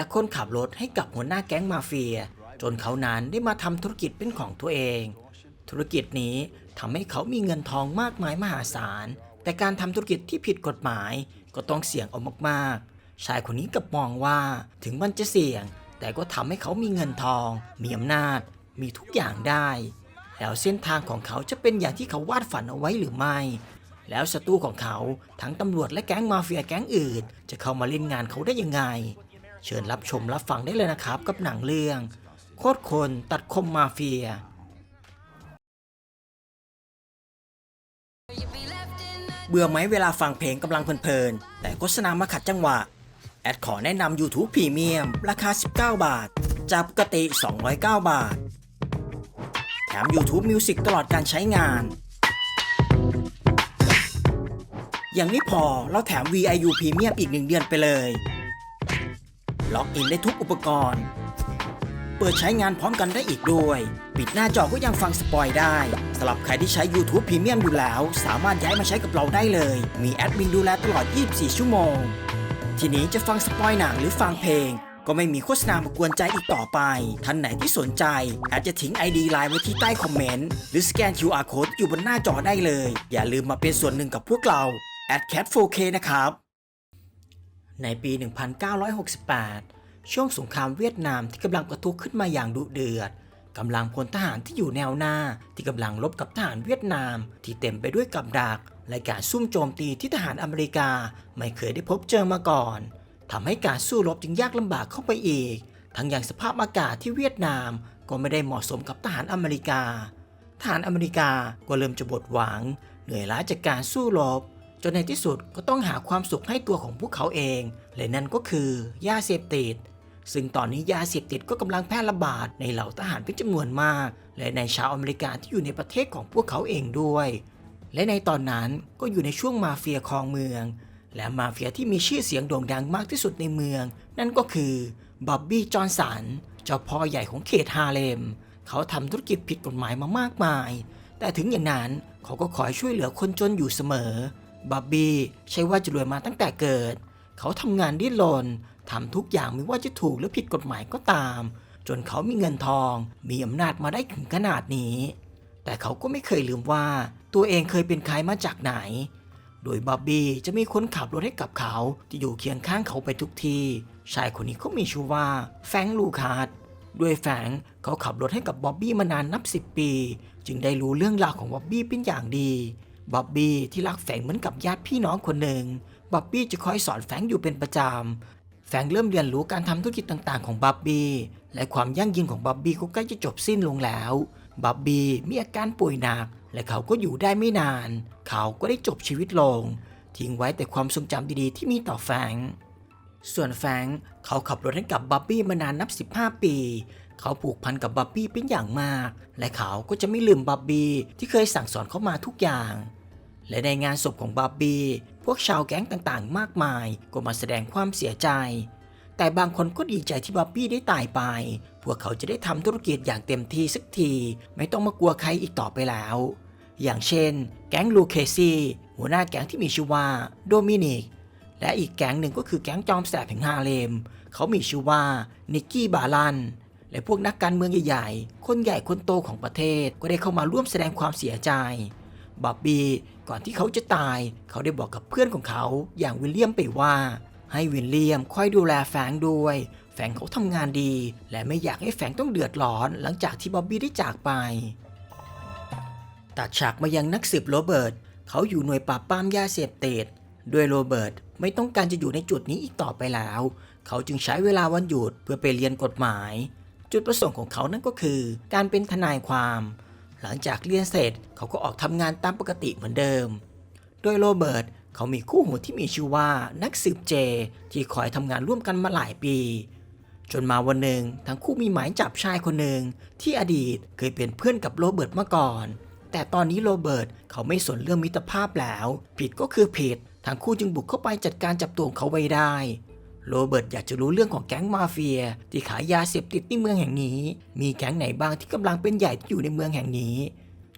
จากคนขับรถให้กับหัวหน้าแก๊งมาเฟีย จนเขานั้นได้มาทำธุรกิจเป็นของตัวเอง ธุรกิจนี้ทำให้เขามีเงินทองมากมายมหาศาล แต่การทำธุรกิจที่ผิดกฎหมายก็ต้องเสี่ยงเอามากๆ ชายคนนี้กับมองว่าถึงมันจะเสี่ยง แต่ก็ทำให้เขามีเงินทอง มีอำนาจ มีทุกอย่างได้ แล้วเส้นทางของเขาจะเป็นอย่างที่เขาวาดฝันเอาไว้หรือไม่ แล้วศัตรูของเขาทั้งตำรวจและแก๊งมาเฟียแก๊งอื่น จะเข้ามาเล่นงานเขาได้ยังไง เชิญรับชมรับฟังได้เลยนะครับ กับหนังเรื่อง โคตรคนตัดคมมาเฟีย เบื่อไหมเวลาฟังเพลงกำลังเพลินๆ แต่โฆษณามาขัดจังหวะ แอดขอแนะนำ YouTube Premium ราคา 19 บาท จากปกติ 209 บาท แถม YouTube Music ตลอดการใช้งาน อย่างนี้พอเราแถม VIU Premium อีก1เดือนไปเลย ล็อกอินได้ทุกอุปกรณ์ เปิดใช้งานพร้อมกันได้อีกด้วย ปิดหน้าจอก็ยังฟังสปอยได้สำหรับใครที่ใช้ YouTube Premium อยู่แล้ว สามารถย้ายมาใช้กับเราได้เลย มีแอดมินดูแลตลอด 24 ชั่วโมง ทีนี้จะฟังสปอยหนังหรือฟังเพลงก็ไม่มีโฆษณามากวนใจอีกต่อไป ท่านไหนที่สนใจ อาจจะทิ้ง ID ไลน์ไว้ที่ใต้คอมเมนต์ หรือสแกน QR Code อยู่บนหน้าจอได้เลย อย่าลืมมาเป็นส่วนหนึ่งกับพวกเรา a d c a t 4K นะครับ ในปี 1968 ช่วงสงครามเวียดนามที่กำลังประทุขึ้นมาอย่างดุเดือดกำลังพลทหารที่อยู่แนวหน้าที่กำลังรบกับทหารเวียดนาม ที่เต็มไปด้วยกับดัก และการซุ่มโจมตีที่ทหารอเมริกาไม่เคยได้พบเจอมาก่อนทำให้การสู้รบจึงยากลำบากเข้าไปอีก ทั้งอย่างสภาพอากาศที่เวียดนามก็ไม่ได้เหมาะสมกับทหารอเมริกา ทหารอเมริกาก็เริ่มจะบดหวัง เหนื่อยล้าจากการสู้รบ จนในที่สุดก็ต้องหาความสุขให้ตัวของพวกเขาเอง และนั่นก็คือยาเสพติด ซึ่งตอนนี้ยาเสพติดก็กำลังแพร่ระบาดในเหล่าทหารเป็นจำนวนมาก และในชาวอเมริกาที่อยู่ในประเทศของพวกเขาเองด้วย และในตอนนั้นก็อยู่ในช่วงมาเฟียครองเมือง และมาเฟียที่มีชื่อเสียงโด่งดังมากที่สุดในเมือง นั่นก็คือบ๊อบบี้จอห์นสันเจ้าพ่อใหญ่ของเขตฮาเลม เขาทำธุรกิจผิดกฎหมายมามากมาย แต่ถึงอย่างนั้นเขาก็คอยช่วยเหลือคนจนอยู่เสมอ บ๊อบบี้ใช่ว่าจะรวยมาตั้งแต่เกิด เขาทำงานดิ้นรนทำทุกอย่างไม่ว่าจะถูกหรือผิดกฎหมายก็ตาม จนเขามีเงินทอง มีอำนาจมาได้ถึงขนาดนี้ แต่เขาก็ไม่เคยลืมว่า ตัวเองเคยเป็นใครมาจากไหน โดยบ๊อบบี้จะมีคนขับรถให้กับเขาที่อยู่เคียงข้างเขาไปทุกที่ ชายคนนี้เขามีชื่อว่าแฟงลูคาร์ดด้วยแฟงเขาขับรถให้กับบ๊อบบี้มานานนับ 10 ปี จึงได้รู้เรื่องราวของบ๊อบบี้เป็นอย่างดี บ๊อบบี้ที่รักแฟรงเหมือนกับญาติพี่น้องคนหนึ่งบ๊อบบี้จะคอยสอนแฟรงอยู่เป็นประจำแฟรงเริ่มเรียนรู้การทำธุรกิจต่างๆของบ๊อบบี้และความยั่งยืนของบ๊อบบี้ก็ใกล้จะจบสิ้นลงแล้วบ๊อบบี้มีอาการป่วยหนัก และเขาก็อยู่ได้ไม่นาน เขาก็ได้จบชีวิตลง ทิ้งไว้แต่ความทรงจำดีๆ ที่มีต่อแฟรงส่วนแฟงเขาขับรถให้กับบ๊อบบี้มานานนับ 15 ปี เขาผูกพันกับบ๊อบบี้เป็นอย่างมาก และเขาก็จะไม่ลืมบ๊อบบี้ที่เคยสั่งสอนเขามาทุกอย่าง และในงานศพของบ๊อบบี้พวกชาวแก๊งต่างๆ มากมายก็มาแสดงความเสียใจ แต่บางคนก็ดีใจที่บ๊อบบี้ได้ตายไป พวกเขาจะได้ทำธุรกิจอย่างเต็มที่สักที ไม่ต้องมากลัวใครอีกต่อไปแล้ว อย่างเช่น แก๊งลูเคซีหัวหน้าแก๊งที่มีชื่อว่าโดมินิกและอีกแก๊งหนึ่งก็คือแก๊งจอมแสบแห่งฮาเลม เขามีชื่อว่านิกกี้บาลันและพวกนักการเมืองใหญ่ๆ คนใหญ่คนโตของประเทศก็ได้เข้ามาร่วมแสดงความเสียใจ บ๊อบบี้ก่อนที่เขาจะตาย เขาได้บอกกับเพื่อนของเขาอย่างวิลเลียมไปว่า ให้วิลเลียมคอยดูแลแฟงด้วย แฟงเขาทำงานดี และไม่อยากให้แฟงต้องเดือดร้อน หลังจากที่บ๊อบบี้ได้จากไปตัดฉากมายังนักสืบโรเบิร์ตเขาอยู่หน่วยปราบปรามยาเสพติดด้วยโรเบิร์ตไม่ต้องการจะอยู่ในจุดนี้อีกต่อไปแล้ว เขาจึงใช้เวลาวันหยุดเพื่อไปเรียนกฎหมาย จุดประสงค์ของเขานั่นก็คือ การเป็นทนายความ หลังจากเรียนเสร็จเขาก็ออกทำงานตามปกติเหมือนเดิม โดยโรเบิร์ตเขามีคู่หูที่มีชื่อว่านักสืบเจ ที่คอยทำงานร่วมกันมาหลายปี จนมาวันหนึ่งทั้งคู่มีหมายจับชายคนหนึ่งที่อดีตเคยเป็นเพื่อนกับโรเบิร์ตมาก่อน แต่ตอนนี้โรเบิร์ตเขาไม่สนเรื่องมิตรภาพแล้ว ผิดก็คือผิด ทั้งคู่จึงบุกเข้าไปจัดการจับตัวงเขาไว้ได้ โรเบิร์ตอยากจะรู้เรื่องของแก๊งมาเฟีย ที่ขายยาเสพติดในเมืองแห่งนี้ มีแก๊งไหนบ้างที่กำลังเป็นใหญ่ที่อยู่ในเมืองแห่งนี้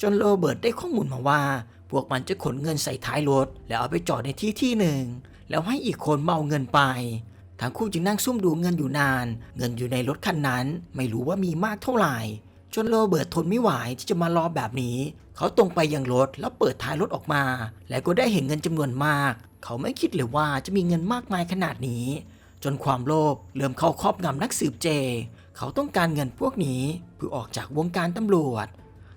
จนโรเบิร์ตได้ข้อมูลมาว่า พวกมันจะขนเงินใส่ท้ายรถ แล้วเอาไปจอดในที่ที่หนึ่ง แล้วให้อีกคนเมาเงินไป ทั้งคู่จึงนั่งซุ่มดูเงินอยู่นาน เงินอยู่ในรถคันนั้น ไม่รู้ว่ามีมากเท่าไหร่ จนโรเบิร์ตทนไม่ไหวที่จะมารอแบบนี้ เขาตรงไปยังรถแล้วเปิดท้ายรถออกมา และก็ได้เห็นเงินจำนวนมาก เขาไม่คิดเลยว่าจะมีเงินมากมายขนาดนี้ จนความโลภเริ่มเข้าครอบงำนักสืบเจ เขาต้องการเงินพวกนี้เพื่อออกจากวงการตำรวจ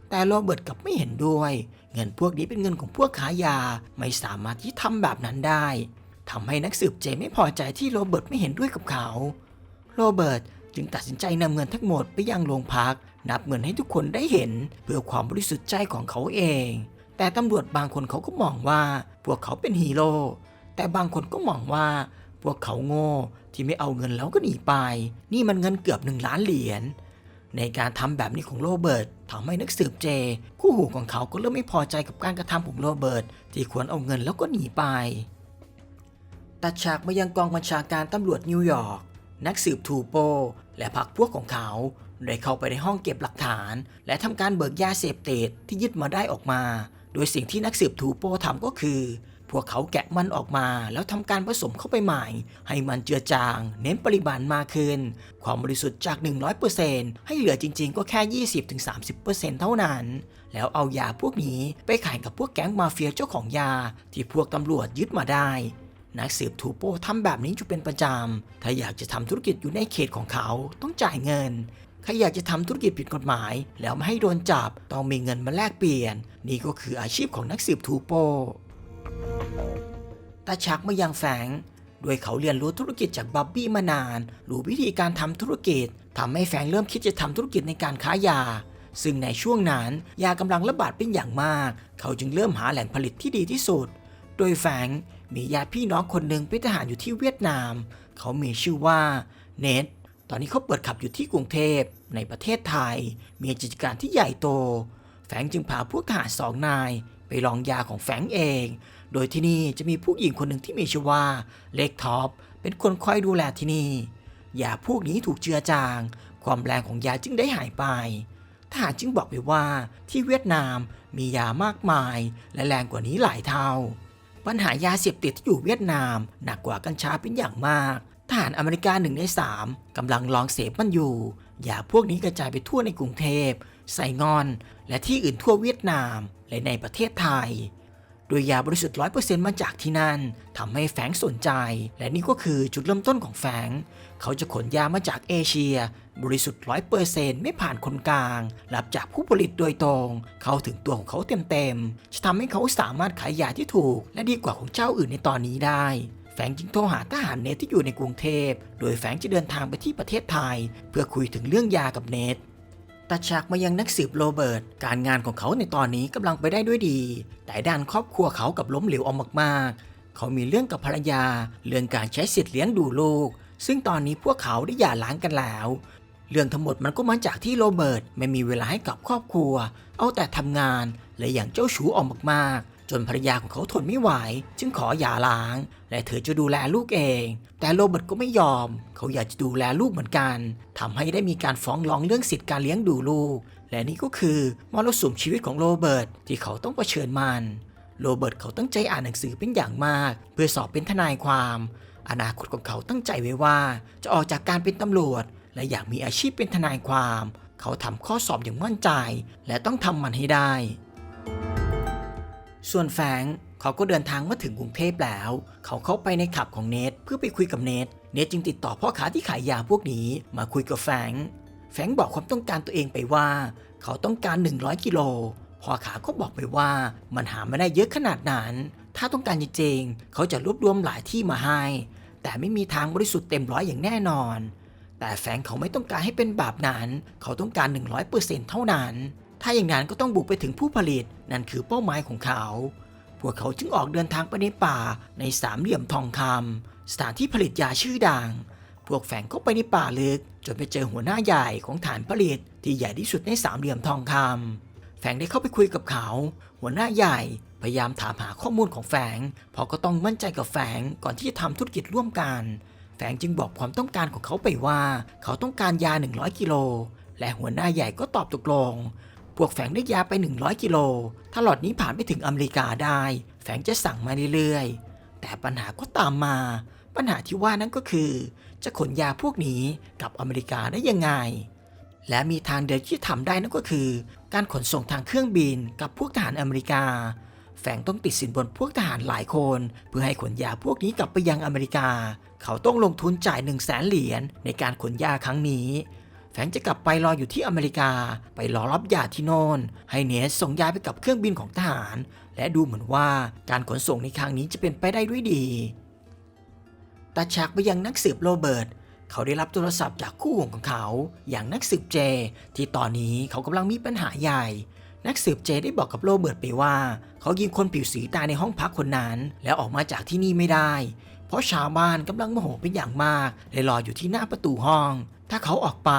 แต่โรเบิร์ตกลับไม่เห็นด้วย เงินพวกนี้เป็นเงินของพวกขายาไม่สามารถที่ทำแบบนั้นได้ทำให้นักสืบเจไม่พอใจที่โรเบิร์ตไม่เห็นด้วยกับเขา โรเบิร์ตจึงตัดสินใจนำเงินทั้งหมดไปยังโรงพัก นับเงินให้ทุกคนได้เห็น เพื่อความบริสุทธิ์ใจของเขาเอง แต่ตำรวจบางคนเขาก็มองว่า พวกเขาเป็นฮีโร่แต่บางคนก็มองว่า พวกเขาโง่ที่ไม่เอาเงินแล้วก็หนีไป นี่มันเงินเกือบหนึ่งล้านเหรียญ ในการทำแบบนี้ของโรเบิร์ตทำให้นักสืบเจ คู่หูของเขาก็เริ่มไม่พอใจกับการกระทำของโรเบิร์ตที่ควรเอาเงินแล้วก็หนีไป ตัดฉากมายังกองบัญชาการตำรวจนิวยอร์ก นักสืบทูโป และพรรคพวกของเขาได้เข้าไปในห้องเก็บหลักฐาน และทำการเบิกยาเสพติดที่ยึดมาได้ออกมา โดยสิ่งที่นักสืบทูโปทำก็คือ พวกเขาแกะมันออกมาแล้วทำการผสมเข้าไปใหม่ ให้มันเจือจาง เน้นปริมาณมากขึ้น ความบริสุทธิ์จาก 100%ให้เหลือจริงๆ ก็แค่ 20-30%เท่านั้น แล้วเอายาพวกนี้ไปขายกับพวกแก๊งมาเฟียเจ้าของยา ที่พวกตำรวจยึดมาได้ นักสืบทูโปทำแบบนี้อยู่เป็นประจำ ถ้าอยากจะทำธุรกิจอยู่ในเขตของเขาต้องจ่ายเงินใครอยากจะทำธุรกิจผิดกฎหมาย แล้วไม่ให้โดนจับ ต้องมีเงินมาแลกเปลี่ยน นี่ก็คืออาชีพของนักสืบทูโป ตาชักมายังแฝงโดยเขาเรียนรู้ธุรกิจจากบับบี้มานาน รู้วิธีการทำธุรกิจทำให้แฝงเริ่มคิดจะทำธุรกิจในการค้ายา ซึ่งในช่วงนั้นยากำลังระบาดเป็นอย่างมาก เขาจึงเริ่มหาแหล่งผลิตที่ดีที่สุด โดยแฝงมีญาติพี่น้องคนหนึ่งเป็นทหารอยู่ที่เวียดนาม เขามีชื่อว่าเนทตอนนี้เขาเปิดขับอยู่ที่กรุงเทพในประเทศไทย มีกิจการที่ใหญ่โต แฝงจึงพาพวกทหารสองนาย ไปลองยาของแฝงเอง โดยที่นี่จะมีผู้หญิงคนหนึ่งที่มีชื่อว่าเล็กท็อปเป็นคนคอยดูแลที่นี่ ยาพวกนี้ถูกเจือจาง ความแรงของยาจึงได้หายไปทหารจึงบอกไปว่าที่เวียดนามมียามากมาย และแรงกว่านี้หลายเท่า ปัญหายาเสพติดที่อยู่เวียดนาม หนักกว่ากัญชาเป็นอย่างมากทหารอเมริกาหนึ่งในสามกำลังลองเสพมันอยู่ยาพวกนี้กระจายไปทั่วในกรุงเทพไซงอน และที่อื่นทั่วเวียดนามและในประเทศไทย ดยยาบริสุทธิ์100%มาจากที่นั่นทำให้แฝงสนใจ และนี่ก็คือจุดเริ่มต้นของแฝงเขาจะขนยามาจากเอเชีย บริสุทธิ์100%ไม่ผ่านคนกลาง รับจากผู้ผลิตโดยตรง เข้าถึงตัวของเขาเต็มๆ จะทำให้เขาสามารถขายยาที่ถูก และดีกว่าของเจ้าอื่นในตอนนี้ได้แฝงจึงโทรหาทหารเนทที่อยู่ในกรุงเทพ โดยแฝงจะเดินทางไปที่ประเทศไทย เพื่อคุยถึงเรื่องยากับเนท ตัดฉากมายังนักสืบโรเบิร์ต การงานของเขาในตอนนี้กำลังไปได้ด้วยดี แต่ด้านครอบครัวเขากับล้มเหลวเอามากๆ เขามีเรื่องกับภรรยา เรื่องการใช้สิทธิ์เลี้ยงดูลูก ซึ่งตอนนี้พวกเขาได้หย่าร้างกันแล้ว เรื่องทั้งหมดมันก็มาจากที่โรเบิร์ตไม่มีเวลาให้กับครอบครัว เอาแต่ทำงานและอย่างเจ้าชู้ออกมากๆ นภรรยาของเขาทนไม่ไหว จึงขอหย่าร้าง และเธอจะดูแลลูกเอง แต่โรเบิร์ตก็ไม่ยอม เขาอยากจะดูแลลูกเหมือนกันทำให้ได้มีการฟ้องร้องเรื่องสิทธิการเลี้ยงดูลูก และนี่ก็คือมรสุมชีวิตของโรเบิร์ตที่เขาต้องเผชิญมันโรเบิร์ตเขาตั้งใจอ่านหนังสือเป็นอย่างมาก เพื่อสอบเป็นทนายความ อนาคตของเขาตั้งใจไว้ว่า จะออกจากการเป็นตำรวจ และอยากมีอาชีพเป็นทนายความ เขาทำข้อสอบอย่างมั่นใจ และต้องทำมันให้ได้ ส่วนแฟงเขาก็เดินทางมาถึงกรุงเทพแล้ว เขาเข้าไปในขับของเนทเพื่อไปคุยกับเนทเนทจึงติดต่อพ่อค้าที่ขายยาพวกนี้มาคุยกับแฟงแฟงบอกความต้องการตัวเองไปว่า เขาต้องการ 100 กิโลพ่อขาก็บอกไปว่ามันหาไม่ได้เยอะขนาดนั้น ถ้าต้องการจริงๆเขาจะรวบรวมหลายที่มาให้ แต่ไม่มีทางบริสุทธิ์เต็มร้อยอย่างแน่นอน แต่แฟงเขาไม่ต้องการให้เป็นแบบนั้น เขาต้องการ 100%เท่านั้น ถ้าอย่างนั้นก็ต้องบุกไปถึงผู้ผลิต นั่นคือเป้าหมายของเขา พวกเขาจึงออกเดินทางไปในป่าในสามเหลี่ยมทองคำสถานที่ผลิตยาชื่อดัง พวกแฝงเข้าไปในป่าลึก จนไปเจอหัวหน้าใหญ่ของฐานผลิต ที่ใหญ่ที่สุดในสามเหลี่ยมทองคำแฝงได้เข้าไปคุยกับเขา หัวหน้าใหญ่พยายามถามหาข้อมูลของแฝงเพราะก็ต้องมั่นใจกับแฝงก่อนที่จะทำธุรกิจร่วมกันแฝงจึงบอกความต้องการของเขาไปว่า เขาต้องการยา 100 กิโล และหัวหน้าใหญ่ก็ตอบตกลง พวกแฝงได้ยาไป 100 กิโล ถ้าหลอดนี้ผ่านไปถึงอเมริกาได้ แฝงจะสั่งมาเรื่อยๆ แต่ปัญหาก็ตามมา ปัญหาที่ว่านั้นก็คือ จะขนยาพวกนี้กลับอเมริกาได้ยังไง และมีทางเดียวที่ทำได้นั่นก็คือ การขนส่งทางเครื่องบินกับพวกทหารอเมริกา แฝงต้องติดสินบนพวกทหารหลายคน เพื่อให้ขนยาพวกนี้กลับไปยังอเมริกา เขาต้องลงทุนจ่าย1 0 0 0 0แสนเหรียญในการขนยาครั้งนี้ แฝงจะกลับไปรออยู่ที่อเมริกา ไปรอรับยาที่โน่นให้เนสส่งยาไปกับเครื่องบินของทหาร และดูเหมือนว่าการขนส่งในครั้งนี้จะเป็นไปได้ด้วยดีตัดฉากไปยังนักสืบโรเบิร์ตเขาได้รับโทรศัพท์จากคู่หูของเขา อย่างนักสืบเจ ที่ตอนนี้เขากำลังมีปัญหาใหญ่ นักสืบเจได้บอกกับโรเบิร์ตไปว่า เขายิงคนผิวสีตายในห้องพักคนนั้น แล้วออกมาจากที่นี่ไม่ได้ เพราะชาวบ้านกำลังโมโหเป็นอย่างมากเลยรออยู่ที่หน้าประตูห้อง ถ้าเขาออกไป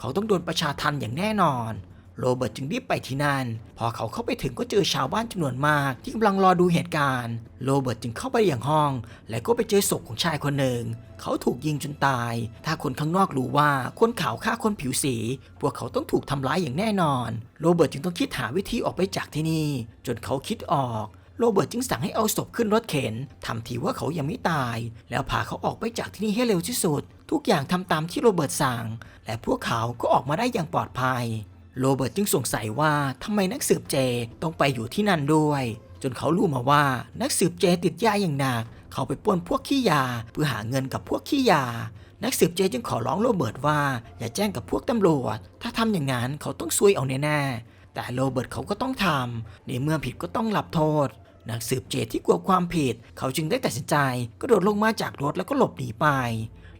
เขาต้องโดนประชาทันอย่างแน่นอน โรเบิร์ตจึงรีบไปที่นั่น พอเขาเข้าไปถึงก็เจอชาวบ้านจำนวนมาก ที่กำลังรอดูเหตุการณ์ โรเบิร์ตจึงเข้าไปอย่างห้อง และก็ไปเจอศพของชายคนหนึ่ง เขาถูกยิงจนตาย ถ้าคนข้างนอกรู้ว่าคนขาวฆ่าคนผิวสี พวกเขาต้องถูกทำร้ายอย่างแน่นอน โรเบิร์ตจึงต้องคิดหาวิธีออกไปจากที่นี่ จนเขาคิดออก โรเบิร์ตจึงสั่งให้เอาศพขึ้นรถเข็นทำทีว่าเขายังไม่ตาย แล้วพาเขาออกไปจากที่นี่ให้เร็วที่สุด ทุกอย่างทำตามที่โรเบิร์ตสั่ง และพวกเขาก็ออกมาได้อย่างปลอดภัย โรเบิร์ตจึงสงสัยว่าทำไมนักสืบเจต้องไปอยู่ที่นั่นด้วย จนเขารู้มาว่านักสืบเจติดยาอย่างหนัก เขาไปปล้นพวกขี้ยาเพื่อหาเงินกับพวกขี้ยานักสืบเจจึงขอร้องโรเบิร์ตว่าอย่าแจ้งกับพวกตำรวจ ถ้าทำอย่างนั้นเขาต้องซวยเอาแน่ๆแต่โรเบิร์ตเขาก็ต้องทำในเมื่อผิดก็ต้องรับโทษ นักสืบเจที่กลัวความผิด เขาจึงได้ตัดสินใจกระโดดลงมาจากรถแล้วก็หลบหนีไป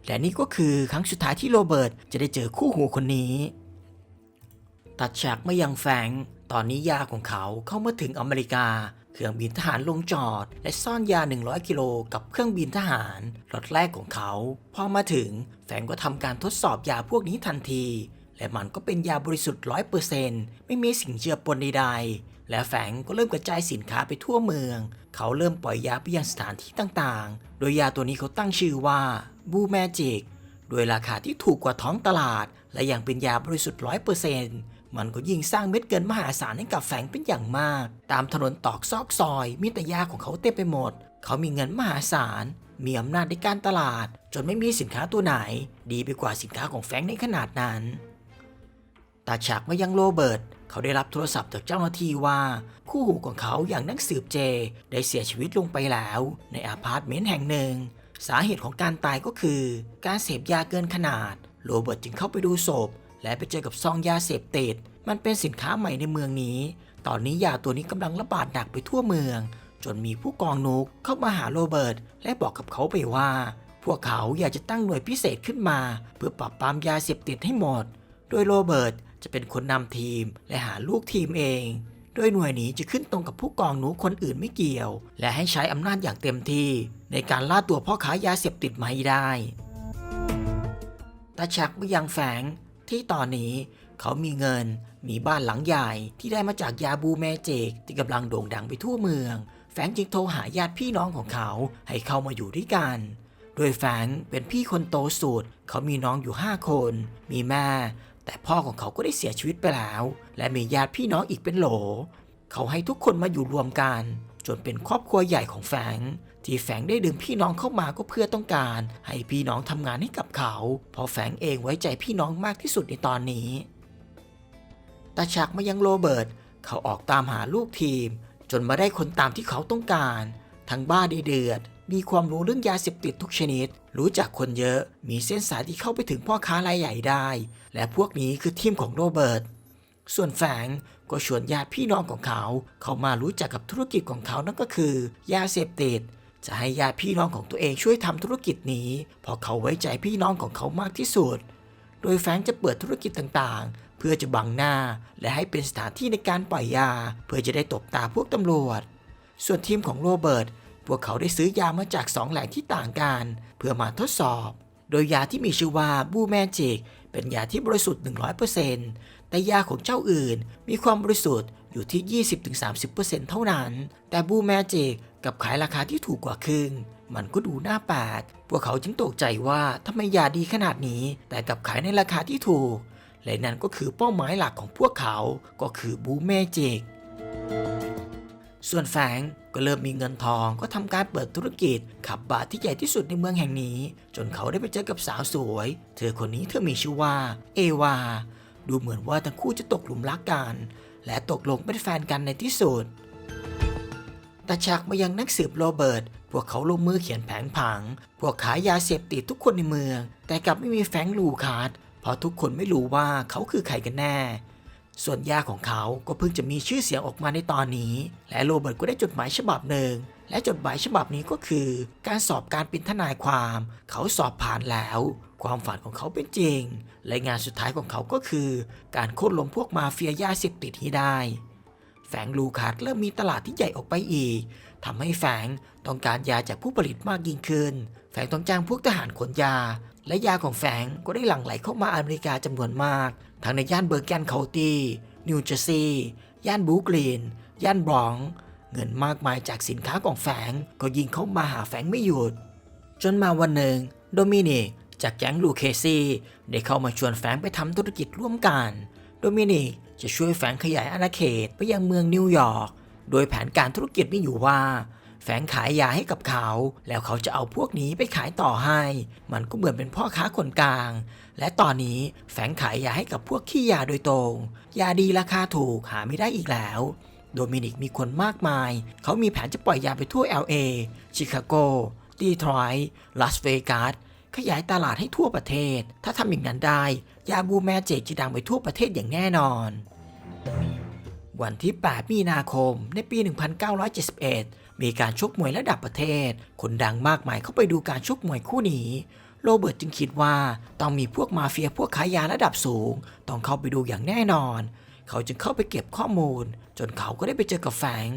และนี่ก็คือครั้งสุดท้ายที่โรเบิร์ตจะได้เจอคู่หูคนนี้ ตัดฉากมายังแฟง ตอนนี้ยาของเขาเข้ามาถึงอเมริกา เครื่องบินทหารลงจอด และซ่อนยา 100 กิโลกับเครื่องบินทหารรถแรกของเขา พอมาถึงแฟงก์ก็ทำการทดสอบยาพวกนี้ทันที และมันก็เป็นยาบริสุทธิ์ร้อยเปอร์เซนต์ไม่มีสิ่งเจือปนใดๆ และแฟรงก็เริ่มกระจายสินค้าไปทั่วเมือง เขาเริ่มปล่อยยาไปยังสถานที่ต่างๆ โดยยาตัวนี้เขาตั้งชื่อว่าบูแมจิกโดยราคาที่ถูกกว่าท้องตลาด และยังเป็นยาบริสุทธิ์ร้อยเปอร์เซ็นต์มันก็ยิ่งสร้างเม็ดเงินมหาศาลให้กับแฝงเป็นอย่างมาก ตามถนนตอกซอกซอย มีแต่ยาของเขาเต็มไปหมด เขามีเงินมหาศาล มีอำนาจในการตลาด จนไม่มีสินค้าตัวไหน ดีไปกว่าสินค้าของแฟงในขนาดนั้นตาฉากมายังโรเบิร์ต เขาได้รับโทรศัพท์จากเจ้าหน้าที่ว่า คู่หูของเขาอย่างนักสืบเจ ได้เสียชีวิตลงไปแล้ว ในอาพาร์ตเมนต์แห่งหนึ่ง สาเหตุของการตายก็คือ การเสพยาเกินขนาด โรเบิร์ตจึงเข้าไปดูศพ และไปเจอกับซองยาเสพติด มันเป็นสินค้าใหม่ในเมืองนี้ ตอนนี้ยาตัวนี้กำลังระบาดหนักไปทั่วเมือง จนมีผู้กองนุกเข้ามาหาโรเบิร์ตและบอกกับเขาไปว่า พวกเขาอยากจะตั้งหน่วยพิเศษขึ้นมา เพื่อปราบปรามยาเสพติดให้หมด โดยโรเบิร์ต จะเป็นคนนำทีม และหาลูกทีมเองโดยหน่วยนี้จะขึ้นตรงกับผู้กองหนูคนอื่นไม่เกี่ยว และให้ใช้อำนาจอย่างเต็มที่ ในการล่าตัวพ่อค้ายาเสพติดมาให้ได้ตาชักไม่ยังแฝงที่ตอนนี้เขามีเงิน มีบ้านหลังใหญ่ที่ได้มาจากยาบูแมจิกที่กำลังโด่งดังไปทั่วเมืองแฟรงจึงโทรหาญาติพี่น้องของเขาให้เข้ามาอยู่ด้วยกัน โดยแฟรงเป็นพี่คนโตสุด เขามีน้องอยู่ 5 คน มีแม่ แต่พ่อของเขาก็ได้เสียชีวิตไปแล้ว และมีญาติพี่น้องอีกเป็นโหล เขาให้ทุกคนมาอยู่รวมกัน จนเป็นครอบครัวใหญ่ของแฟง ที่แฟงได้ดึงพี่น้องเข้ามาก็เพื่อต้องการ ให้พี่น้องทำงานให้กับเขา เพราะแฟงเองไว้ใจพี่น้องมากที่สุดในตอนนี้ตาชักมายังโรเบิร์ตเขาออกตามหาลูกทีม จนมาได้คนตามที่เขาต้องการ ทั้งบ้าดีเดือด มีความรู้เรื่องยาเสพติดทุกชนิด รู้จักคนเยอะ มีเส้นสายที่เข้าไปถึงพ่อค้ารายใหญ่ได้ และพวกนี้คือทีมของโรเบิร์ต ส่วนแฝงก็ชวนญาติพี่น้องของเขา เข้ามารู้จักกับธุรกิจของเขานั่นก็คือ ยาเสพติด จะให้ญาติพี่น้องของตัวเองช่วยทำธุรกิจนี้ เพราะเขาไว้ใจพี่น้องของเขามากที่สุด โดยแฟงจะเปิดธุรกิจต่างๆ เพื่อจะบังหน้า และให้เป็นสถานที่ในการปล่อยยา เพื่อจะได้ตบตาพวกตำรวจ ส่วนทีมของโรเบิร์ต พวกเขาได้ซื้อยามาจากสองแหล่งที่ต่างกัน เพื่อมาทดสอบ โดยยาที่มีชื่อว่าบูแมจิกเป็นยาที่บริสุทธิ์ 100%แต่ยาของเจ้าอื่นมีความบริสุทธิ์อยู่ที่ 20-30%เท่านั้น แต่บูแมจิกกับขายราคาที่ถูกกว่าครึ่ง มันก็ดูน่าแปลก พวกเขาจึงตกใจว่าทำไมยาดีขนาดนี้ แต่กับขายในราคาที่ถูก และนั่นก็คือเป้าหมายหลักของพวกเขา ก็คือบูเมจิก ส่วนแฟงก็เริ่มมีเงินทองก็ทำการเปิดธุรกิจ ขับบาร์ที่ใหญ่ที่สุดในเมืองแห่งนี้ จนเขาได้ไปเจอกับสาวสวย เธอคนนี้เธอมีชื่อว่า เอวา ดูเหมือนว่าทั้งคู่จะตกหลุมรักกัน และตกลงเป็นแฟนกันในที่สุดแต่ฉากมายังนักสืบโรเบิร์ต พวกเขาลงมือเขียนแผนผัง พวกขายยาเสพติดทุกคนในเมือง แต่กลับไม่มีแฟงลูคาร์ดเพราะทุกคนไม่รู้ว่าเขาคือใครกันแน่ ส่วนย่าของเขาก็เพิ่งจะมีชื่อเสียงออกมาในตอนนี้ และโรเบิร์ตก็ได้จดหมายฉบับหนึ่ง และจดหมายฉบับนี้ก็คือ การสอบการเป็นทนายความ เขาสอบผ่านแล้ว ความฝันของเขาเป็นจริง และงานสุดท้ายของเขาก็คือ การโค่นล้มพวกมาเฟียยาเสพติดให้ได้ แฝงลูคาร์ดเริ่มมีตลาดที่ใหญ่ออกไปอีกทำให้แฝงต้องการยาจากผู้ผลิตมากยิ่งขึ้น แฝงต้องจ้างพวกทหารขนยา และยาของแฝงก็ได้หลั่งไหลเข้ามาอเมริกาจำนวนมาก ทั้งในย่านเบอร์แกนเคานตี้นิวเจอร์ซีย์ย่านบรูคลินย่านบรอนซ์เงินมากมายจากสินค้าของแฝงก็ยิงเข้ามาหาแฝงไม่หยุด จนมาวันหนึ่ง โดมินิกจากแก๊งลูเคซี่ได้เข้ามาชวนแฝงไปทำธุรกิจร่วมกัน โดมินิกจะช่วยแฝงขยายอาณาเขตไปยังเมืองนิวยอร์ก โดยแผนการธุรกิจมีอยู่ว่า แฝงขายยาให้กับเขา แล้วเขาจะเอาพวกนี้ไปขายต่อให้ มันก็เหมือนเป็นพ่อค้าคนกลาง และตอนนี้แฝงขายยาให้กับพวกขี้ยาโดยตรง ยาดีราคาถูกหาไม่ได้อีกแล้วโดมินิกมีคนมากมาย เขามีแผนจะปล่อยยาไปทั่ว LA ชิคาโก ดีทรอยต์ลาสเวกัส ขยายตลาดให้ทั่วประเทศ ถ้าทำอย่างนั้นได้ ยาบูแมจิกจะดังไปทั่วประเทศอย่างแน่นอน วันที่ 8 มีนาคม ในปี 1971 มีการชกมวยระดับประเทศ คนดังมากมายเข้าไปดูการชกมวยคู่นี้ โรเบิร์ตจึงคิดว่าต้องมีพวกมาเฟียพวกขายยาระดับสูง ต้องเข้าไปดูอย่างแน่นอน เขาจึงเข้าไปเก็บข้อมูล จนเขาก็ได้ไปเจอกับแฟง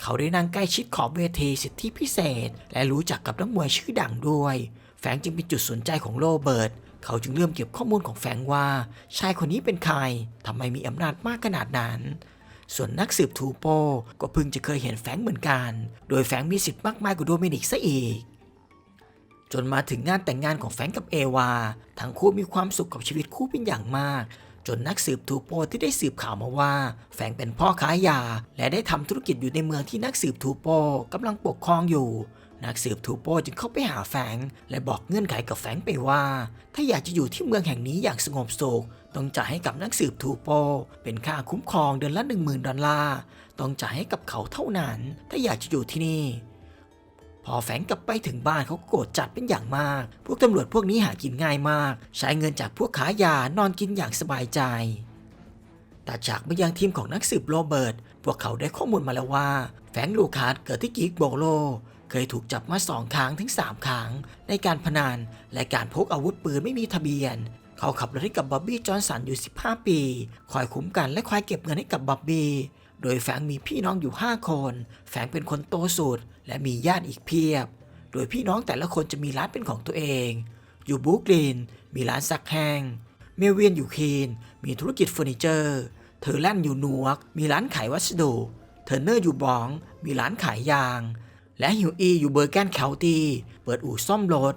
เขาได้นั่งใกล้ชิดขอบเวทีสิทธิพิเศษ และรู้จักกับนักมวยชื่อดังด้วย แฟงจึงเป็นจุดสนใจของโรเบิร์ตเขาจึงเริ่มเก็บข้อมูลของแฟงว่า ชายคนนี้เป็นใครทำไมมีอำนาจมากขนาดนั้น ส่วนนักสืบทูโปก็เพิ่งจะเคยเห็นแฟงเหมือนกัน โดยแฟงมีสิทธิ์มากมายกว่าโดมินิกซะอีก จนมาถึงงานแต่งงานของแฟงกับเอวา ทั้งคู่มีความสุขกับชีวิตคู่เป็นอย่างมาก จนนักสืบทูโปที่ได้สืบข่าวมาว่า แฟงเป็นพ่อค้ายา และได้ทำธุรกิจอยู่ในเมืองที่นักสืบทูโปกำลังปกครองอยู่นักสืบทูโปจึงเข้าไปหาแฟง และบอกเงื่อนไขกับแฟงไปว่า ถ้าอยากจะอยู่ที่เมืองแห่งนี้อย่างสงบสุข ต้องจ่ายให้กับนักสืบทูโป เป็นค่าคุ้มครองเดือนละ 10,000 ดอลลาร์ ต้องจ่ายให้กับเขาเท่านั้น ถ้าอยากจะอยู่ที่นี่ พอแฝงกลับไปถึงบ้านเขาก็โกรธจัดเป็นอย่างมาก พวกตำรวจพวกนี้หากินง่ายมาก ใช้เงินจากพวกขายยานอนกินอย่างสบายใจแต่จากไปยังทีมของนักสืบโรเบิร์ต พวกเขาได้ข้อมูลมาแล้วว่าแฟรงลูคาร์ดเกิดที่กิกโบโล เคยถูกจับมาสองครั้งถึง 3 ครั้ง ในการพนันและการพกอาวุธปืนไม่มีทะเบียน เขาขับรถให้กับบ๊อบบี้จอห์นสันอยู่ 15 ปี คอยคุ้มกันและคอยเก็บเงินให้กับบ๊อบบี้ โดยแฟงมีพี่น้องอยู่ 5 คนแฟงเป็นคนโตสุด และมีญาติอีกเพียบ โดยพี่น้องแต่ละคนจะมีร้านเป็นของตัวเอง อยู่บรูคลิน มีร้านซักแห้ง เมลเวียนอยู่คีน มีธุรกิจเฟอร์นิเจอร์เทอแลนอยู่นัวก มีร้านขายวัสดุ เทอร์เนอร์อยู่บอง มีร้านขายยาง และฮิวอีอยู่เบอร์แกนเคานตี้ เปิดอู่ซ่อมรถ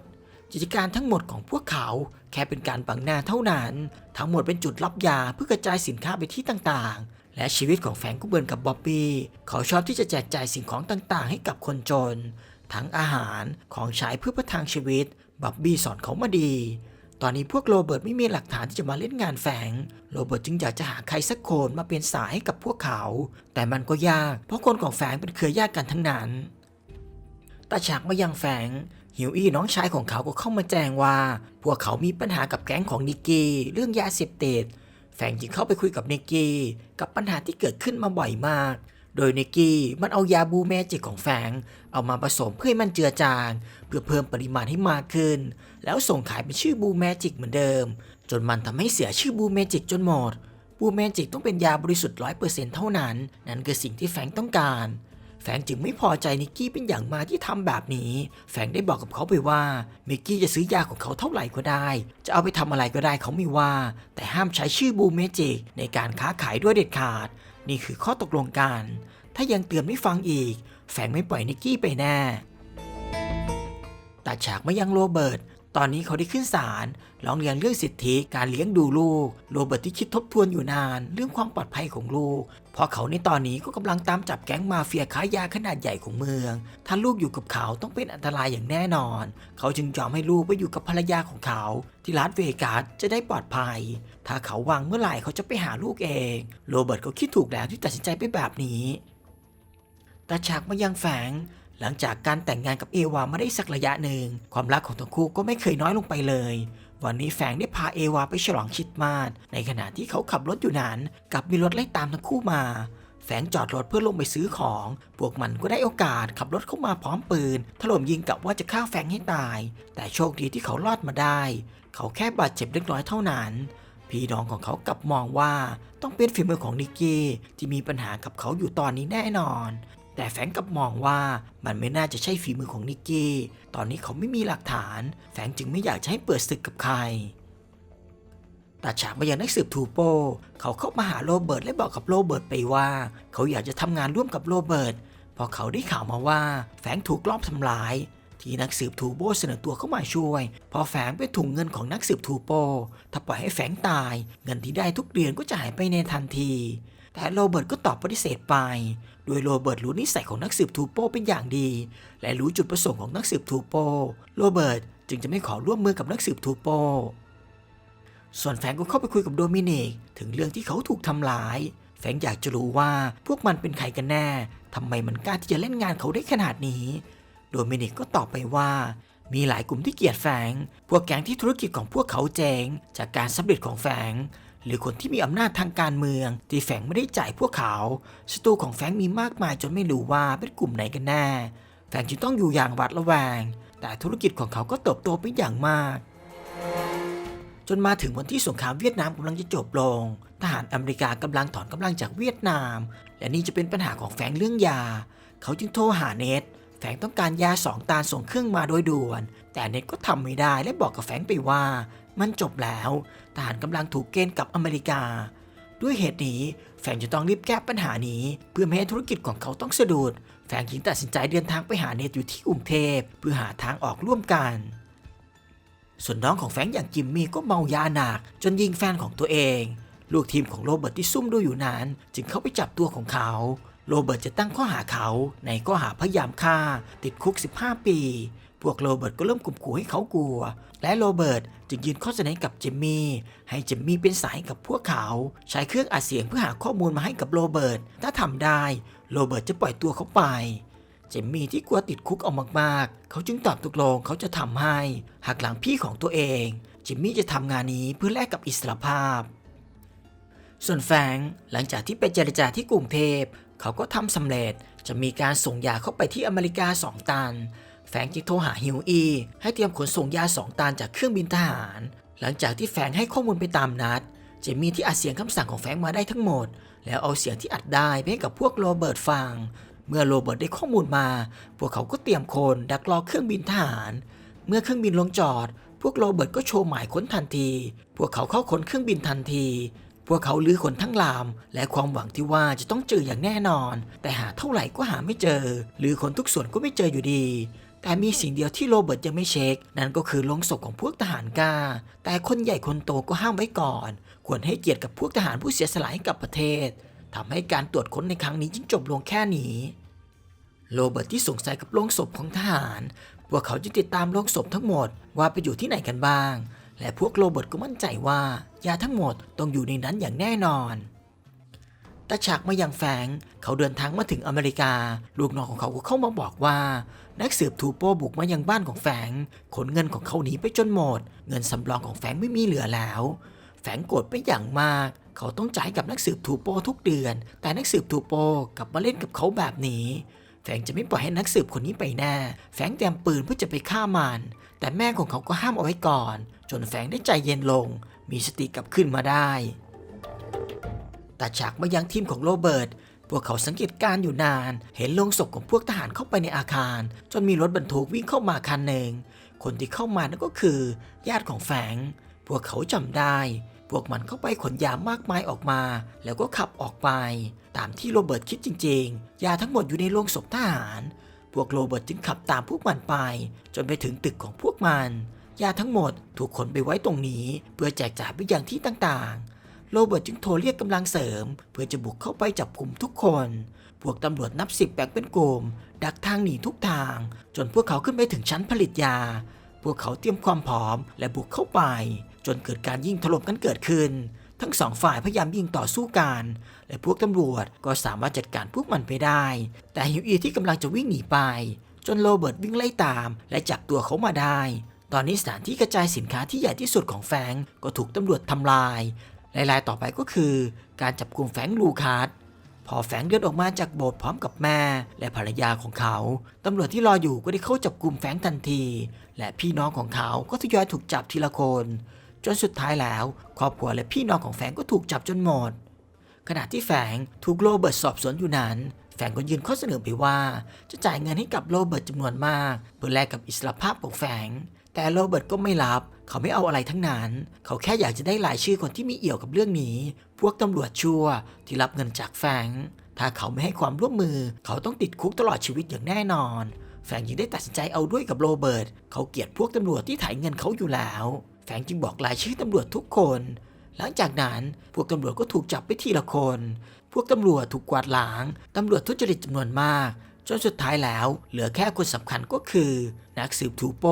กิจการทั้งหมดของพวกเขาแค่เป็นการบังหน้าเท่านั้น ทั้งหมดเป็นจุดรับยาเพื่อกระจายสินค้าไปที่ต่างๆ และชีวิตของแฟงก์ก็เหมือนกับบ๊อบบี้เขาชอบที่จะแจกจ่ายสิ่งของต่างๆ ให้กับคนจน ทั้งอาหารของใช้เพื่อประทังชีวิตบ๊อบบี้สอนเขามาดี ตอนนี้พวกโรเบิร์ตไม่มีหลักฐานที่จะมาเล่นงานแฝงโรเบิร์ตจึงอยากจะหาใครสักคนมาเป็นสายให้กับพวกเขา แต่มันก็ยากเพราะคนของแฝงเป็นเครือญาติกันทั้งนั้นตาฉากมายังแฝง ฮิวอี้น้องชายของเขาก็เข้ามาแจ้งว่า พวกเขามีปัญหากับแก๊งของนิกกี้เรื่องยาเสพติดแฟงจึงเข้าไปคุยกับนิกกี้กับปัญหาที่เกิดขึ้นมาบ่อยมาก โดยนิกกี้มันเอายาบูแมจิกของแฟง เอามาผสมเพื่อให้มันเจือจาง เพื่อเพิ่มปริมาณให้มากขึ้น แล้วส่งขายเป็นชื่อบูแมจิกเหมือนเดิม จนมันทำให้เสียชื่อบูแมจิกจนหมดบูแมจิกต้องเป็นยาบริสุทธิ์ร้อยเปอร์เซ็นต์เท่านั้น นั่นคือสิ่งที่แฟงต้องการ แฟงจึงไม่พอใจนิกกี้เป็นอย่างมากที่ทำแบบนี้ แฟงได้บอกกับเขาไปว่ามิกกี้จะซื้อยาของเขาเท่าไหร่ก็ได้ จะเอาไปทำอะไรก็ได้เขาไม่ว่า แต่ห้ามใช้ชื่อบูเมจิกในการค้าขายด้วยเด็ดขาด นี่คือข้อตกลงกัน ถ้ายังเตือนไม่ฟังอีก แฟงไม่ปล่อยนิกกี้ไปแน่ตัดฉากมายังโรเบิร์ต ตอนนี้เขาได้ขึ้นศาลร้องเรียนเรื่องสิทธิการเลี้ยงดูลูก โรเบิร์ตที่คิดทบทวนอยู่นาน เรื่องความปลอดภัยของลูก เพราะเขาในตอนนี้ก็กำลังตามจับแก๊งมาเฟียค้ายาขนาดใหญ่ของเมือง ถ้าลูกอยู่กับเขาต้องเป็นอันตรายอย่างแน่นอน เขาจึงยอมให้ลูกไปอยู่กับภรรยาของเขา ที่รัสเวกัสจะได้ปลอดภัย ถ้าเขาวางเมื่อไหร่เขาจะไปหาลูกเอง โรเบิร์ตก็คิดถูกแล้วที่ตัดสินใจไปแบบนี้แต่ฉากมายังแฝง หลังจากการแต่งงานกับเอวามาได้สักระยะหนึ่ง ความรักของทั้งคู่ก็ไม่เคยน้อยลงไปเลย วันนี้แฝงได้พาเอวาไปฉลองคริดมาสในขณะที่เขาขับรถอยู่นั้นกับมีรถไล่ตามทั้งคู่มา แฝงจอดรถเพื่อลงไปซื้อของ พวกมันก็ได้โอกาสขับรถเข้ามาพร้อมปืน ถล่มยิงกับว่าจะฆ่าแฝงให้ตาย แต่โชคดีที่เขารอดมาได้ เขาแค่บาดเจ็บเล็กน้อยเท่านั้นพี่น้องของเขากลับมองว่าต้องเป็นฝีมือของนิกกี้ที่มีปัญหากับเขาอยู่ตอนนี้แน่นอน แต่แฟงกับมองว่ามันไม่น่าจะใช่ฝีมือของนิกกี้ ตอนนี้เขาไม่มีหลักฐาน แฟงจึงไม่อยากจะให้เปิดศึกกับใครตัดฉากมายังนักสืบทูโป เขาเข้ามาหาโรเบิร์ตและบอกกับโรเบิร์ตไปว่า เขาอยากจะทำงานร่วมกับโรเบิร์ตพอเขาได้ข่าวมาว่าแฟรงถูกลอบทำร้าย ที่นักสืบทูโปเสนอตัวเข้ามาช่วย พอแฝงเป็นถุงเงินของนักสืบทูโป ถ้าปล่อยให้แฝงตาย เงินที่ได้ทุกเดือนก็จะหายไปในทันที แต่โรเบิร์ตก็ตอบปฏิเสธไป โดยโรเบิร์ตรู้นิสัยของนักสืบทูโปเป็นอย่างดี และรู้จุดประสงค์ของนักสืบทูโป โรเบิร์ตจึงจะไม่ขอร่วมมือกับนักสืบทูโป ส่วนแฟงก็เข้าไปคุยกับโดมินิกถึงเรื่องที่เขาถูกทำร้าย แฟงอยากจะรู้ว่าพวกมันเป็นใครกันแน่ทำไมมันกล้าที่จะเล่นงานเขาได้ขนาดนี้ โดมินิกก็ตอบไปว่ามีหลายกลุ่มที่เกลียดแฟงพวกแก๊งที่ธุรกิจของพวกเขาเจงจากการสำเร็จของแฟง หรือคนที่มีอำนาจทางการเมือง ที่แฝงไม่ได้จ่ายพวกเขาศัตรูของแฟรงมีมากมายจนไม่รู้ว่าเป็นกลุ่มไหนกันแน่แฟรงจึงต้องอยู่อย่างหวาดระแวง แต่ธุรกิจของเขาก็เติบโตเป็นอย่างมาก จนมาถึงวันที่สงครามเวียดนามกำลังจะจบลง ทหารอเมริกากำลังถอนกำลังจากเวียดนาม และนี่จะเป็นปัญหาของแฝงเรื่องยา เขาจึงโทรหาเน็ตแฝงต้องการยาสองตาส่งเครื่องมาโดยด่วน แต่เน็ตก็ทำไม่ได้และบอกกับแฝงไปว่า มันจบแล้ว ทหารกำลังถูกเกณฑ์กลับอเมริกา ด้วยเหตุนี้แฝงจะต้องรีบแก้ปัญหานี้ เพื่อไม่ให้ธุรกิจของเขาต้องสะดุดแฝงจึงตัดสินใจเดินทางไปหาเน็ตอยู่ที่กรุงเทพเพื่อหาทางออกร่วมกัน ส่วนน้องของแฟงอย่างจิมมี่ก็เมายาหนักจนยิงแฟนของตัวเอง ลูกทีมของโรเบิร์ตที่ซุ่มดูอยู่นั้น จึงเข้าไปจับตัวของเขาโรเบิร์ตจะตั้งข้อหาเขาในข้อหาพยายามฆ่าติดคุก 15 ปี พวกโรเบิร์ตก็เริ่มข่มขู่ให้เขากลัว และโรเบิร์ตจึงยื่นข้อเสนอกับเจมมี่ให้เจมมี่เป็นสายกับพวกเขา ใช้เครื่องอัดเสียงเพื่อหาข้อมูลมาให้กับโรเบิร์ตถ้าทำได้โรเบิร์ตจะปล่อยตัวเขาไปเจมมี่ที่กลัวติดคุกเอามากๆ เขาจึงตอบตกลงเขาจะทำให้หักหลังพี่ของตัวเอง เจมมี่จะทำงานนี้เพื่อแลกกับอิสรภาพ ส่วนแฟรงค์หลังจากที่ไปเจรจาที่กรุงเทพ เขาก็ทำสำเร็จ จะมีการส่งยาเข้าไปที่อเมริกา2ตัน แฟงจึงโทรหาฮิวอี ให้เตรียมขนส่งยา2ตันจากเครื่องบินทหาร หลังจากที่แฟงให้ข้อมูลไปตามนัด เจมี่ที่อัดเสียงคำสั่งของแฟงมาได้ทั้งหมด แล้วเอาเสียงที่อัดได้ไปให้กับพวกโรเบิร์ตฟัง เมื่อโรเบิร์ตได้ข้อมูลมา พวกเขาก็เตรียมคนดักรอเครื่องบินทหาร เมื่อเครื่องบินลงจอด พวกโรเบิร์ตก็โชว์หมายค้นทันที พวกเขาเข้าค้นเครื่องบินทันทีพวกเขาลื้อขนทั้งลำและความหวังที่ว่าจะต้องเจออย่างแน่นอน แต่หาเท่าไหร่ก็หาไม่เจอหรือขนทุกส่วนก็ไม่เจออยู่ดี แต่มีสิ่งเดียวที่โรเบิร์ตยังไม่เช็ค นั่นก็คือลงศพของพวกทหารกาแต่คนใหญ่คนโตก็ห้ามไว้ก่อน ควรให้เกียรติกับพวกทหารผู้เสียสละให้กับประเทศทำให้การตรวจค้นในครั้งนี้จึงจบลงแค่นี้โรเบิร์ตที่สงสัยกับโลงศพของทหาร พวกเขาจึงติดตามโลงศพทั้งหมดว่าไปอยู่ที่ไหนกันบ้าง และพวกโรเบิร์ตก็มั่นใจว่ายาทั้งหมดต้องอยู่ในนั้นอย่างแน่นอนต่ฉากมายังแฟรงเขาเดินทางมาถึงอเมริกา ลูกน้องของเขาก็เข้ามาบอกว่า นักสืบทูโปบุกมายังบ้านของแฟรงขนเงินของเขาหนีไปจนหมด เงินสำรองของแฟรงไม่มีเหลือแล้วแฟรงโกรธไปอย่างมาก เขาต้องจ่ายกับนักสืบทูโปทุกเดือน แต่นักสืบทูโปกลับมาเล่นกับเขาแบบนี้แฟรงจะไม่ปล่อยให้นักสืบคนนี้ไปแน่แฟรงเตรียมปืนเพื่อจะไปฆ่ามัน แต่แม่ของเขาก็ห้ามเอาไว้ก่อน จนแฟรงได้ใจเย็นลง มีสติกลับขึ้นมาได้ แตัดฉากมายังทีมของโรเบิร์ต พวกเขาสังเกตการ์อยู่นาน เห็นโลงศพของพวกทหารเข้าไปในอาคาร จนมีรถบรรทุกวิ่งเข้ามาคันหนึ่ง คนที่เข้ามานั่นก็คือ ญาติของแฝง พวกเขาจำได้ พวกมันเข้าไปขนยามากมายออกมา แล้วก็ขับออกไป ตามที่โรเบิร์ตคิดจริง ๆ ยาทั้งหมดอยู่ในโรงศพทหาร พวกโรเบิร์ตจึงขับตามพวกมันไป จนไปถึงตึกของพวกมันยาทั้งหมดถูกขนไปไว้ตรงนี้ เพื่อแจกจ่ายไปยังที่ต่างๆ โรเบิร์ตจึงโทรเรียกกำลังเสริม เพื่อจะบุกเข้าไปจับกลุ่มทุกคน พวกตำรวจนับสิบแบ่งเป็นกลุ่ม ดักทางหนีทุกทาง จนพวกเขาขึ้นไปถึงชั้นผลิตยา พวกเขาเตรียมความพร้อมและบุกเข้าไป จนเกิดการยิงถล่มกันเกิดขึ้น ทั้งสองฝ่ายพยายามยิงต่อสู้กัน และพวกตำรวจก็สามารถจัดการพวกมันไปได้ แต่ฮิวอีที่กำลังจะวิ่งหนีไป จนโรเบิร์ตวิ่งไล่ตาม และจับตัวเขามาได้ตอนนี้สถานที่กระจายสินค้าที่ใหญ่ที่สุดของแฟงก็ถูกตำรวจทำลาย รายต่อไปก็คือ การจับกลุ่มแฟรงลูคัสพอแฟรงเดินออกมาจากโบสถ์พร้อมกับแม่ และภรรยาของเขา ตำรวจที่รออยู่ก็ได้เข้าจับกลุ่มแฟรงทันที และพี่น้องของเขาก็ทยอยถูกจับทีละคน จนสุดท้ายแล้ว ครอบครัวและพี่น้องของแฟรงก็ถูกจับจนหมด ขณะที่แฟรงถูกโรเบิร์ตสอบสวนอยู่นั้นแฟรงก็ยื่นข้อเสนอไปว่า จะจ่ายเงินให้กับโรเบิร์ตจำนวนมากเพื่อแลกกับอิสรภาพของแฟรง แต่โรเบิร์ตก็ไม่รับ เขาไม่เอาอะไรทั้งนั้น เขาแค่อยากจะได้รายชื่อคนที่มีเอี่ยวกับเรื่องนี้ พวกตำรวจชั่วที่รับเงินจากแฟง ถ้าเขาไม่ให้ความร่วมมือ เขาต้องติดคุกตลอดชีวิตอย่างแน่นอน แฟงค์จึงได้ตัดสินใจเอาด้วยกับโรเบิร์ต เขาเกลียดพวกตำรวจที่ถ่ายเงินเขาอยู่แล้ว แฟงจึงบอกรายชื่อตำรวจทุกคน หลังจากนั้นพวกตำรวจก็ถูกจับไปทีละคน พวกตำรวจถูกกวาดล้าง ตำรวจทุจริตจำนวนมาก จนสุดท้ายแล้ว เหลือแค่คนสำคัญก็คือ นักสืบทูโป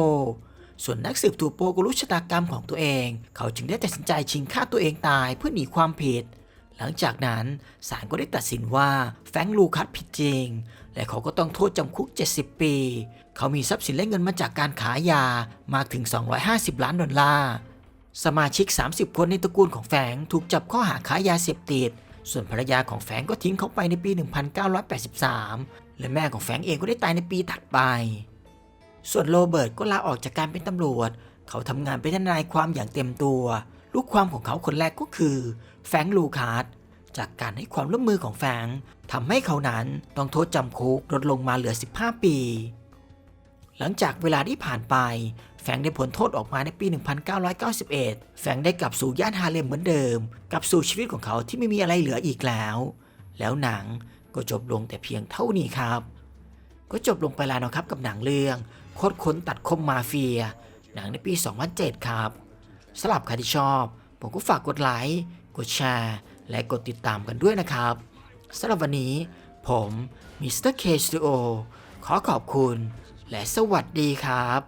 ส่วนนักสืบทูโปก็รู้ชะตากรรมของตัวเอง เขาจึงได้ตัดสินใจชิงฆ่าตัวเองตายเพื่อหนีความผิด หลังจากนั้นศาลก็ได้ตัดสินว่าแฟงลูคัสผิดจริง และเขาก็ต้องโทษจำคุก 70 ปี เขามีทรัพย์สินและเงินมาจากการขายยามากถึง 250 ล้านดอลลาร์สมาชิก 30 คนในตระกูลของแฟงถูกจับข้อหาค้ายาเสพติด ส่วนภรรยาของแฟงก็ทิ้งเขาไปในปี 1983 และแม่ของแฟงเองก็ได้ตายในปีถัดไป ส่วนโรเบิร์ตก็ลาออกจากการเป็นตำรวจ เขาทำงานเป็นทนายความอย่างเต็มตัว ลูกความของเขาคนแรกก็คือ แฟงลูคัสจากการให้ความร่วมมือของแฟงทำให้เขานั้นต้องโทษจำคุกลดลงมาเหลือ 15 ปี หลังจากเวลาที่ผ่านไป แฟงได้พ้นโทษออกมาในปี 1991 แฟรงได้กลับสู่ย่านฮาเลมเหมือนเดิม กลับสู่ชีวิตของเขาที่ไม่มีอะไรเหลืออีกแล้ว แล้วหนังก็จบลงแต่เพียงเท่านี้ครับ ก็จบลงไปแล้วนะครับกับหนังเรื่อง โคตรค้นตัดคมมาเฟีย หนังในปี 2007 ครับสำหรับใครที่ชอบ ผมก็ฝากกดไลค์กดแชร์และกดติดตามกันด้วยนะครับสำหรับวันนี้ ผมมิสเตอร์เคสตูโอขอขอบคุณ และสวัสดีครับ